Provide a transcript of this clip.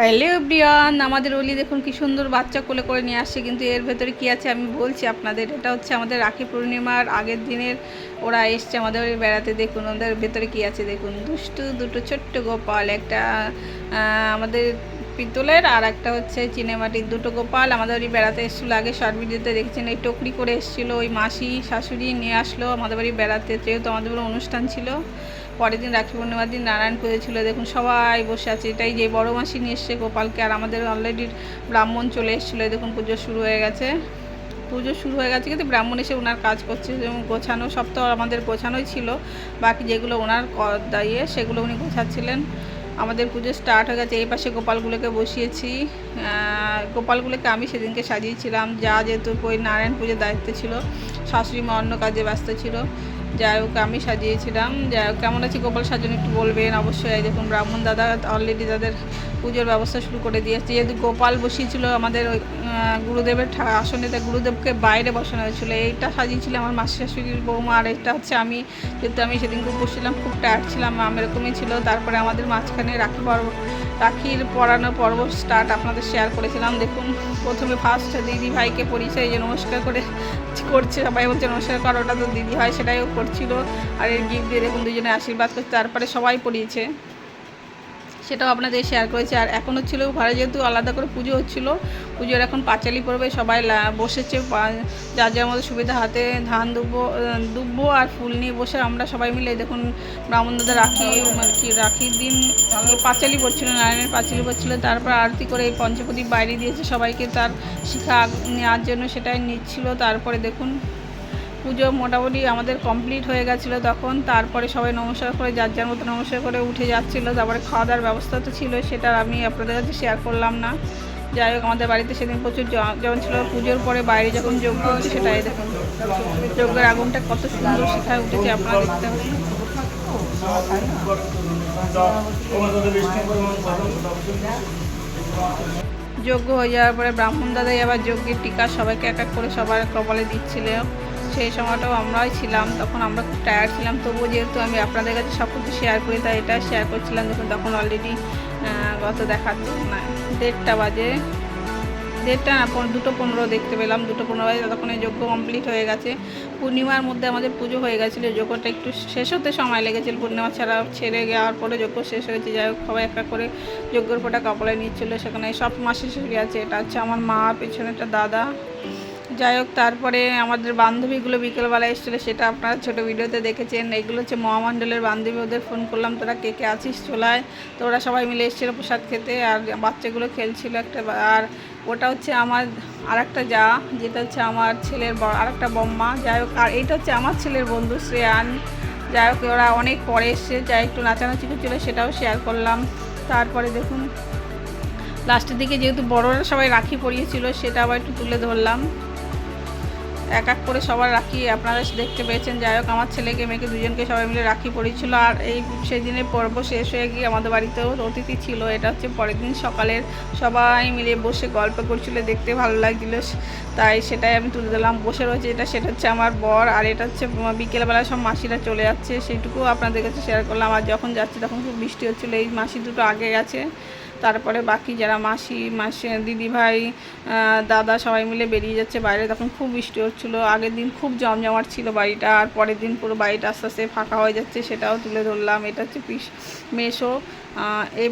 Hello everyone, আমাদের অলি দেখুন কি সুন্দর বাচ্চা কোলে করে নিয়ে আসছে, কিন্তু এর ভেতরে কি আছে আমি বলছি আপনাদের। এটা হচ্ছে আমাদের রাখি পূর্ণিমার আগের দিনের, ওরা এসছে আমাদের বাড়ি বেড়াতে, দেখুন ওদের ভেতরে কি আছে, দেখুন। দুষ্টু, দুটো ছোট্ট গোপাল, একটা আমাদের পিতলের আর একটা হচ্ছে চিনেমাটির দুটো গোপাল। আমাদের বাড়ি বেড়াতে এসেছিল আগে শর্ট ভিডিওতে দেখছেন, এই টকরি করে এসেছিল, ওই মাসি, শাশুড়ি নিয়ে আসলো আমাদের বাড়ি বেড়াতে, যেহেতু আমাদের অনুষ্ঠান ছিল। পরের দিন রাখি পূর্ণিমার দিন নারায়ণ পুজো ছিল, দেখুন সবাই বসে আছে। এটাই যে বড় মাসি নিয়ে এসছে গোপালকে, আর আমাদের অলরেডি ব্রাহ্মণ চলে এসেছিল দেখুন পুজো শুরু হয়ে গেছে। পুজো শুরু হয়ে গেছে কিন্তু ব্রাহ্মণ এসে ওনার কাজ করছে যেমন গোছানো সব তো আমাদের গোছানোই ছিল। বাকি যেগুলো ওনার দাঁড়িয়ে সেগুলো উনি গোছাচ্ছিলেন। আমাদের পুজো স্টার্ট হয়ে গেছে, এই পাশে গোপালগুলোকে বসিয়েছি। গোপালগুলোকে আমি সেদিনকে সাজিয়েছিলাম, যা যেহেতু ওই নারায়ণ পুজোর দায়িত্ব ছিল, শাশুড়ি মা অন্য কাজে ব্যস্ত ছিল। যাই হোক, আমি সাজিয়েছিলাম। যাই হোক, কেমন আছে গোপাল সাজানো একটু বলবেন? অবশ্যই দেখুন, ব্রাহ্মণ দাদা অলরেডি তাদের পুজোর ব্যবস্থা শুরু করে দিয়েছে। যেহেতু গোপাল বসিয়েছিল আমাদের ওই গুরুদেবের আসনে, তা গুরুদেবকে বাইরে বসানো হয়েছিল। এইটা সাজিয়েছিল আমার মাসি শাশুড়ির বৌমা, আর এটা হচ্ছে আমি। যেহেতু আমি সেদিন খুব বসছিলাম, খুব টায়ার্ড ছিলাম, আম এরকমই ছিল। তারপরে আমাদের মাঝখানে রাখি পর্ব, রাখির পরানো পর্ব স্টার্ট আপনাদের শেয়ার করেছিলাম। দেখুন, প্রথমে ফার্স্ট দিদি ভাইকে পরিচয় যে নমস্কার করে করছে, সবাই বলছে, নমস্কার করো, ওটা তো দিদি হয় সেটাইও করছিল আর এই গিফট দিয়ে দেখুন দুজনে আশীর্বাদ করছে, তারপরে সবাই পড়িয়েছে। সেটাও আপনাদের শেয়ার করেছি। আর এখন হচ্ছিল ঘরে যেহেতু আলাদা করে পুজো হচ্ছিল, পুজোর এখন পাঁচালি পড়বে, সবাই বসেছে যার যার মতো সুবিধা, হাতে ধান দুব্বো দুব্বো আর ফুল নিয়ে বসে আমরা সবাই মিলে দেখুন ব্রাহ্মণদের রাখি মানে কি রাখির দিন পাঁচালি পড়ছিল, নারায়ণের পাঁচালি পড়ছিল, তারপর আরতি করে এই পঞ্চপদীপ বাইরে দিয়েছে সবাইকে, তার শিখা নেওয়ার জন্য সেটাই নিচ্ছিল, তারপরে দেখুন পুজো মোটামুটি আমাদের কমপ্লিট হয়ে গেছিল তখন। তারপরে সবাই নমস্কার করে, যার যার মতো নমস্কার করে উঠে যাচ্ছিল। তারপরে খাওয়া দাওয়ার ব্যবস্থা তো ছিল, সেটা আমি আপনাদের কাছে শেয়ার করলাম না। যাই হোক, আমাদের বাড়িতে সেদিন প্রচুর যেমন ছিল পুজোর পরে বাইরে যখন যজ্ঞ হচ্ছে সেটাই দেখুন। যজ্ঞের আগুনটা কত সুন্দর শিখায় উঠেছে, আপনারা দেখতে পাবেন যজ্ঞ হয়ে যাওয়ার পরে ব্রাহ্মণ দাদাই আবার যজ্ঞের টিকা সবাইকে এক এক করে সবার কপালে দিচ্ছিল সেই সময়টাও আমরাই ছিলাম, তখন আমরা খুব টায়ার্ড ছিলাম। তবুও যেহেতু আমি আপনাদের কাছে সব কিছু শেয়ার করি, তাই এটা শেয়ার করছিলাম দেখুন, তখন অলরেডি গত দেখাচ্ছে না, দেড়টা বাজে। দেড়টা না দুটো পনেরো দেখতে পেলাম, দুটো পনেরো বাজে, ততক্ষণে যজ্ঞ কমপ্লিট হয়ে গেছে। পূর্ণিমার মধ্যে আমাদের পুজো হয়ে গেছিল, যজ্ঞটা একটু শেষ হতে সময় লেগেছিল, পূর্ণিমা ছাড়া ছেড়ে যাওয়ার পরে যজ্ঞ শেষ হয়েছে, যাই হোক, সবাই একটা করে যজ্ঞর ফোটা কপালে নিচ্ছিলো, সেখানে সব মাসে শাশুড়ি আছে এটা হচ্ছে আমার মা পেছনে একটা দাদা। যাই হোক, তারপরে আমাদের বান্ধবীগুলো বিকেলবেলা এসেছিল, সেটা আপনারা ছোটো ভিডিওতে দেখেছেন। এগুলো হচ্ছে মহামণ্ডলের বান্ধবী, ওদের ফোন করলাম, তোরা কে কে আছিস চলায়? তো ওরা সবাই মিলে এসেছিল প্রসাদ খেতে, আর বাচ্চাগুলো খেলছিল একটা আর ওটা হচ্ছে আমার আর একটা যা, যেটা হচ্ছে আমার ছেলের আর একটা বম্মা। যাই হোক, আর এইটা হচ্ছে আমার ছেলের বন্ধু শ্রেয়ান। যাই হোক, ওরা অনেক পরে এসছে, যাই একটু নাচানাচি করছিল, সেটাও শেয়ার করলাম। তারপরে দেখুন, লাস্টের দিকে যেহেতু বড়রা সবাই রাখি পরিয়েছিল, সেটা আবার একটু তুলে ধরলাম। এক এক করে সবার রাখি আপনারা দেখতে পেয়েছেন। যাই হোক, আমার ছেলেকে, মেয়েকে দুজনকে সবাই মিলে রাখি পরিয়েছিল আর এই সেই দিনের পর্ব শেষ হয়ে গিয়ে আমাদের বাড়িতেও অতিথি ছিল। এটা হচ্ছে পরের দিন সকালের। সবাই মিলে বসে গল্প করছিল, দেখতে ভালো লাগছিল। তাই সেটাই আমি তুলে দিলাম বসে রয়েছে এটা, সেটা হচ্ছে আমার বর। আর এটা হচ্ছে বিকেলবেলা সব মাসিরা চলে যাচ্ছে। সেটুকু আপনাদের কাছে শেয়ার করলাম। আর যখন যাচ্ছি, তখন খুব বৃষ্টি হচ্ছিল। এই মাসি দুটো আগে গেছে। তারপরে বাকি যারা মাসি মাসি, দিদি ভাই দাদা সবাই মিলে বেরিয়ে যাচ্ছে বাইরে। তখন খুব বৃষ্টি হচ্ছিল। আগের দিন খুব জমজমাট ছিল বাড়িটা, আর পরের দিন পুরো বাড়িটা আস্তে আস্তে ফাঁকা হয়ে যাচ্ছে, সেটাও তুলে ধরলাম। এটা হচ্ছে পিস মেশো এই